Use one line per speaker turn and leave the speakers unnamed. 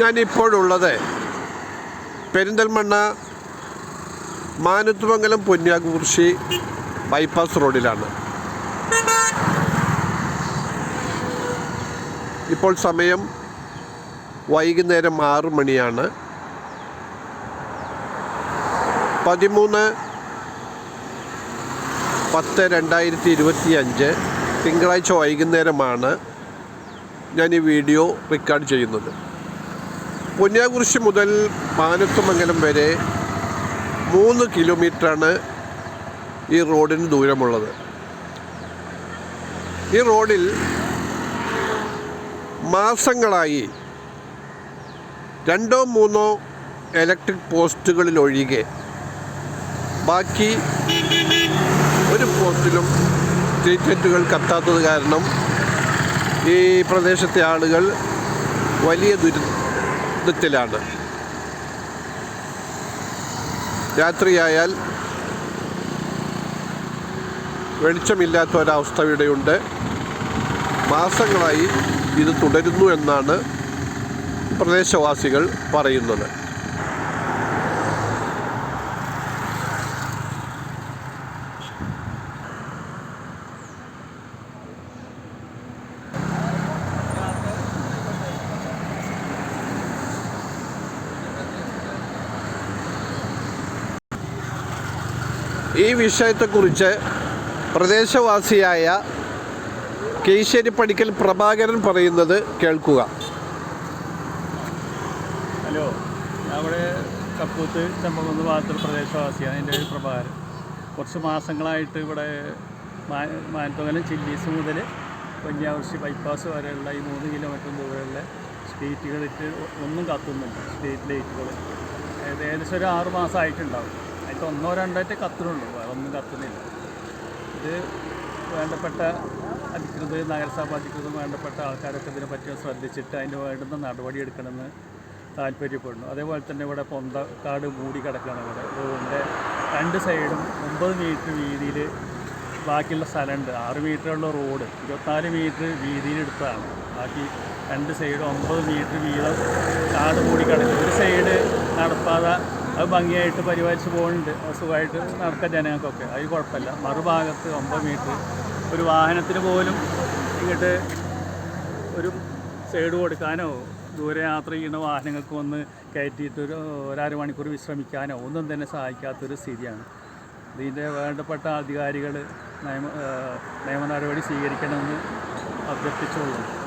ഞാനിപ്പോഴുള്ളത് Perinthalmanna Manathumangalam Ponniakurussi bypass റോഡിലാണ്. ഇപ്പോൾ സമയം വൈകുന്നേരം ആറ് മണിയാണ്. പതിമൂന്ന് പത്ത് രണ്ടായിരത്തി ഇരുപത്തി അഞ്ച് തിങ്കളാഴ്ച വൈകുന്നേരമാണ് ഞാൻ ഈ വീഡിയോ റെക്കോർഡ് ചെയ്യുന്നത്. പൊന്യാകുറിശി മുതൽ മാനത്തുമംഗലം വരെ മൂന്ന് കിലോമീറ്ററാണ് ഈ റോഡിന് ദൂരമുള്ളത്. ഈ റോഡിൽ മാസങ്ങളായി രണ്ടോ മൂന്നോ ഇലക്ട്രിക് പോസ്റ്റുകളിൽ ഒഴികെ ബാക്കി ഒരു പോസ്റ്റിലും സ്ട്രീറ്റ് കത്താത്തത് കാരണം ഈ പ്രദേശത്തെ ആളുകൾ വലിയ ദുരിതത്തിലാണ് രാത്രിയായാൽ വെളിച്ചമില്ലാത്ത ഒരവസ്ഥ ഇവിടെയുണ്ട്. മാസങ്ങളായി ഇത് തുടരുന്നു എന്നാണ് പ്രദേശവാസികൾ പറയുന്നത്. ഈ വിഷയത്തെക്കുറിച്ച് പ്രദേശവാസിയായ കേശ്ശേരി പടിക്കൽ പ്രഭാകരൻ പറയുന്നത് കേൾക്കുക.
ഹലോ അവിടെ കപ്പൂത്ത് ചെമ്പകുന്ന് ഭാഗത്തൊരു പ്രദേശവാസിയാണ് എന്റെ ഒരു പ്രഭാകരൻ. കുറച്ച് മാസങ്ങളായിട്ട് ഇവിടെ മാ- ചില്ലീസ് മുതൽ കന്യാകുറിശി ബൈപ്പാസ് വരെയുള്ള ഈ മൂന്ന് കിലോമീറ്റർ ദൂരെയുള്ള സ്ട്രീറ്റുകളിട്ട് ഒന്നും കത്തുന്നുണ്ട് സ്ട്രീറ്റ് ലൈറ്റുകൾ ഏകദേശം ഒരു ആറ് മാസമായിട്ടുണ്ടാവും. അതിൽ ഒന്നോ രണ്ടായിട്ടേ കത്തുന്നുള്ളൂ. വേറെ ഒന്നും കത്തുന്നില്ല. ഇത് വേണ്ടപ്പെട്ട അധികൃതർ നഗരസഭ അധികൃതർ വേണ്ടപ്പെട്ട ആൾക്കാരൊക്കെ ഇതിനെ പറ്റി ശ്രദ്ധിച്ചിട്ട് അതിന് വേണ്ടുന്ന നടപടി എടുക്കണമെന്ന് താല്പര്യപ്പെടുന്നു. അതേപോലെ തന്നെ ഇവിടെ പൊന്തക്കാട് മൂടി കിടക്കുകയാണ് ഇവിടെ. റോഡിന്റെ രണ്ട് സൈഡും ഒമ്പത് മീറ്റർ വീതിയിൽ ബാക്കിയുള്ള സ്ഥലമുണ്ട്. ആറ് മീറ്ററുള്ള റോഡ്. ഇരുപത്തിനാല് മീറ്റർ വീതിയിലെടുത്തതാണ് ബാക്കി രണ്ട് സൈഡും ഒമ്പത് മീറ്റർ വീതം കാട് മൂടി കിടക്കും ഒരു സൈഡ് നടപ്പാതെ അത് ഭംഗിയായിട്ട് പരിപാലിച്ച് പോകുന്നുണ്ട് സുഖമായിട്ട് നടക്കാൻ ജനങ്ങൾക്കൊക്കെ. അത് കുഴപ്പമില്ല. മറുഭാഗത്ത് ഒമ്പത് മീറ്റർ. ഒരു വാഹനത്തിന് പോലും ഇങ്ങോട്ട് ഒരു സൈഡ് കൊടുക്കാനോ ദൂരെ യാത്ര ചെയ്യുന്ന വാഹനങ്ങൾക്ക് വന്ന് കയറ്റിയിട്ട് ഒരു ഒരര മണിക്കൂർ വിശ്രമിക്കാനോ ഒന്നും തന്നെ സഹായിക്കാത്തൊരു സ്ഥിതിയാണ്. ഇതിന്റെ വേണ്ടപ്പെട്ട അധികാരികൾ നിയമ നിയമ നടപടി സ്വീകരിക്കണമെന്ന് അഭ്യർത്ഥിച്ചുകൊള്ളുന്നു